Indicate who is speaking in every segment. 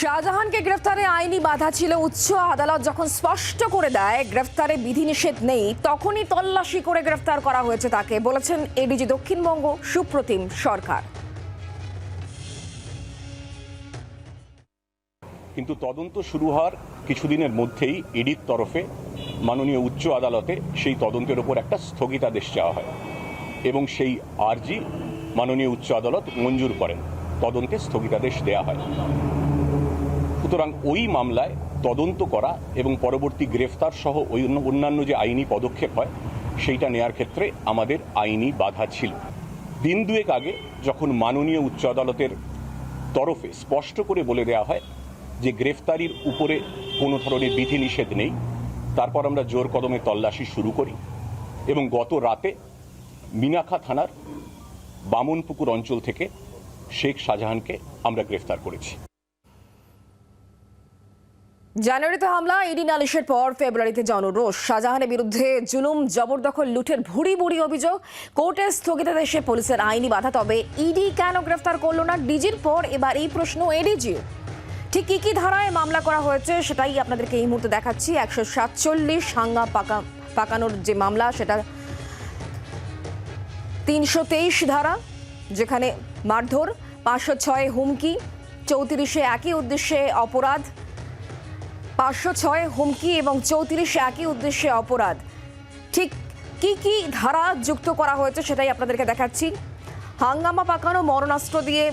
Speaker 1: শাহজাহানকে গ্রেফতারে আইনি বাধা ছিল। উচ্চ আদালত যখন স্পষ্ট করে দেয়, গ্রেফতারে বিধিনিষেধ নেই, তখনই তল্লাশি করে গ্রেফতার করা হয়েছে তাকে, বলেছেন এডিজি দক্ষিণবঙ্গ, সুপ্রতিম সরকার।
Speaker 2: কিন্তু তদন্ত শুরু হওয়ার কিছুদিনের মধ্যেই ইডির তরফে মাননীয় উচ্চ আদালতে সেই তদন্তের ওপর একটা স্থগিতাদেশ চাওয়া হয় এবং সেই আর্জি মাননীয় উচ্চ আদালত মঞ্জুর করেন। তদন্তে স্থগিতাদেশ দেওয়া হয়। সুতরাং ওই মামলায় তদন্ত করা এবং পরবর্তী গ্রেফতার সহ ওই অন্যান্য যে আইনি পদক্ষেপ হয়, সেইটা নেয়ার ক্ষেত্রে আমাদের আইনি বাধা ছিল। দিন দুয়েক আগে যখন মাননীয় উচ্চ আদালতের তরফে স্পষ্ট করে বলে দেওয়া হয় যে গ্রেফতারির উপরে কোনো ধরনের বিধিনিষেধ নেই, তারপর আমরা জোর কদমে তল্লাশি শুরু করি এবং গত রাতে মিনাখা থানার বামনপুকুর অঞ্চল থেকে শেখ শাহজাহানকে আমরা গ্রেফতার করেছি।
Speaker 1: জানুয়ারিতে হামলা, ইডি নালিশের পর ফেব্রুয়ারিতে জনরোষ। শাহজাহানের বিরুদ্ধে জুলুম, জবরদখল লুঠের ভুড়ি ভুড়ি অভিযোগ। কোর্টে স্থগিতাদেশে পুলিশের আইনি বাধা, তবে ইডি কেন গ্রেফতার করল না? ডিজির পর এবার এই প্রশ্ন এডিজিও। ঠিক কি কি ধারায় মামলা করা হয়েছে সেটাই আপনাদেরকে এই মুহূর্তে দেখাচ্ছি। একশো সাতচল্লিশ হাঙ্গা পাকা পাকানোর যে মামলা, সেটা তিনশো তেইশ ধারা, যেখানে মারধর, পাঁচশো ছয় হুমকি, চৌত্রিশে একই উদ্দেশ্যে অপরাধ পাঁচশো ছয় হুমকি এবং চৌত্রিশ একই উদ্দেশ্যে অপরাধ। ঠিক কি কি ধারা যুক্ত করা হয়েছে সেটাই আপনাদেরকে দেখাচ্ছি। হাঙ্গামা পাকানো মরণাস্ত্র দিয়ে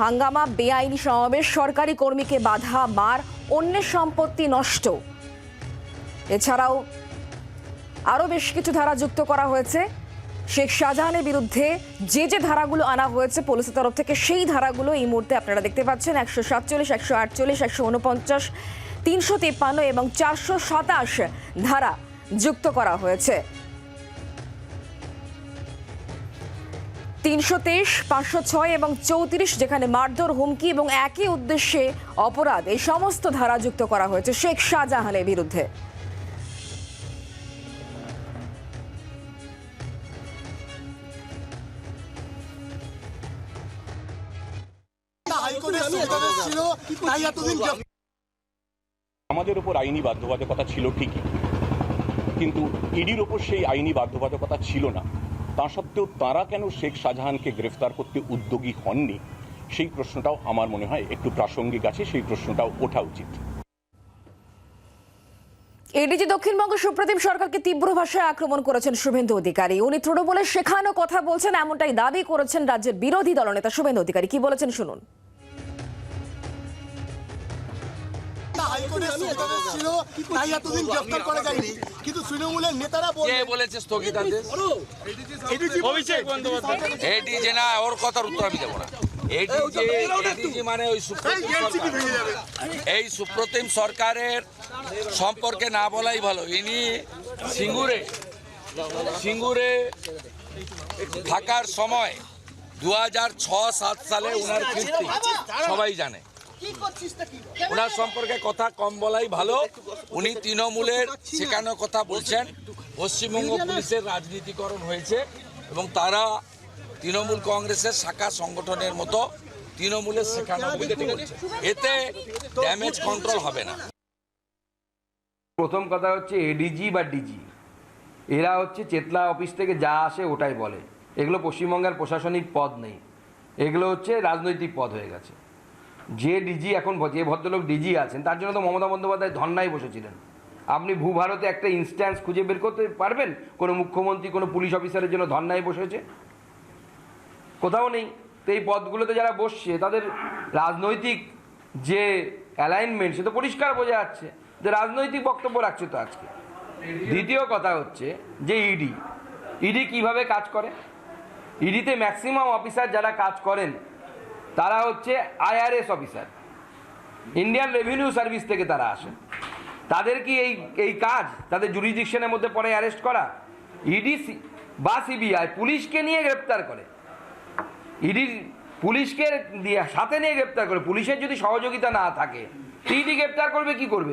Speaker 1: হাঙ্গামা বেআইনি সমাবেশ, সরকারি কর্মীকে বাধা, মার, অন্যের সম্পত্তি নষ্ট। এছাড়াও আরও বেশ কিছু ধারা যুক্ত করা হয়েছে। শেখ শাহজাহানের বিরুদ্ধে যে যে ধারাগুলো আনা হয়েছে পুলিশের তরফ থেকে সেই ধারাগুলো এই মুহূর্তে আপনারা দেখতে পাচ্ছেন। একশো সাতচল্লিশ, একশো আটচল্লিশ, একশো উনপঞ্চাশ তিনশো তেপ্পান্ন এবং চারশো সাতাশ ধারা যুক্ত করা হয়েছে। তিনশো তেইশ, পাঁচশো ছয় এবং চৌত্রিশ যেখানে মারধর, হুমকি এবং একই উদ্দেশ্যে অপরাধ, এই সমস্ত ধারা যুক্ত করা হয়েছে শেখ শাহজাহানের বিরুদ্ধে।
Speaker 3: ছিল, তাই এতদিন
Speaker 2: আমাদের ওপর আইনি বাধ্যবাধকতা ছিল ঠিকই। কিন্তু ইডির ওপর সেই আইনি বাধ্যবাধকতা ছিল না। তা সত্ত্বেও তারা কেন শেখ শাহজাহানকে গ্রেফতার করতে উদ্যোগী হননি? সেই প্রশ্নটাও আমার মনে হয় একটু প্রাসঙ্গিক আছে, সেই প্রশ্নটাও ওঠা উচিত।
Speaker 1: এডিজি দক্ষিণবঙ্গ সুপ্রতিম সরকারকে তীব্র ভাষায় আক্রমণ করেছেন শুভেন্দু অধিকারী। উনি তৃণমূলের শেখানো কথা বলছেন, এমনটাই দাবি করেছেন রাজ্যের বিরোধী দলনেতা শুভেন্দু অধিকারী। কি বলেছেন শুনুন।
Speaker 3: হাইকোর্টের সুবিধাদেশ ছিল তাই এতদিন গ্রেফতার করা যায়নি। কিন্তু তৃণমূলের নেতারা
Speaker 4: কে বলেছে স্থগিতাদেশ
Speaker 3: অভিষেক বন্দ্যোপাধ্যায়।
Speaker 4: না ওর কথার উত্তর আমি দেবো না। মানে ওই এই সুপ্রতিম সরকারের সম্পর্কে না বলাই ভালো। ইনি সিঙ্গুরে। সিঙ্গুরে থাকার সময় দু হাজার ছ সাত সালে উনার কীর্তি। সবাই জানে। ওনার সম্পর্কে কথা কম বলাই ভালো। উনি তৃণমূলের শেখানো কথা বলছেন। পশ্চিমবঙ্গ পুলিশের রাজনীতিকরণ হয়েছে এবং তারা তৃণমূল কংগ্রেসের শাখা সংগঠনের মতো তৃণমূলের শেখানো এতে ড্যামেজ কন্ট্রোল হবে না।
Speaker 5: প্রথম কথা হচ্ছে এডিজি বা ডিজি এরা হচ্ছে চেতলা অফিস থেকে যা আসে ওটাই বলে। এগুলো পশ্চিমবঙ্গের প্রশাসনিক পদ নেই। এগুলো হচ্ছে রাজনৈতিক পদ হয়ে গেছে। যে ডিজি এখন যে ভদ্রলোক ডিজি আছেন, তার জন্য তো মমতা বন্দ্যোপাধ্যায় ধর্নায় বসেছিলেন। আপনি ভূভারতে একটা ইনস্ট্যান্স খুঁজে বের করতে পারবেন? কোনো মুখ্যমন্ত্রী, কোনো পুলিশ অফিসারের জন্য ধর্নায় বসেছে? কোথাও নেই। তো এই পদগুলোতে যারা বসছে, তাদের রাজনৈতিক যে অ্যালাইনমেন্ট সে তো পরিষ্কার বোঝা যাচ্ছে যে রাজনৈতিক বক্তব্য রাখছে তো আজকে। দ্বিতীয় কথা হচ্ছে যে ইডি ইডি কীভাবে কাজ করে? ইডিতে ম্যাক্সিমাম অফিসার যারা কাজ করেন তারা হচ্ছে IRS officer Indian Revenue Service থেকে তারা আসে। তাদের কি এই এই কাজ, তাদের জুরিডিকশনের মধ্যে পরে অ্যারেস্ট করা? ইডি বা সিবিআই পুলিশকে নিয়ে গ্রেপ্তার করে। ইডি পুলিশকে দিয়ে, সাথে নিয়ে গ্রেপ্তার করে। পুলিশের যদি সহযোগিতা না থাকে ইডি গ্রেপ্তার করবে, কি করবে?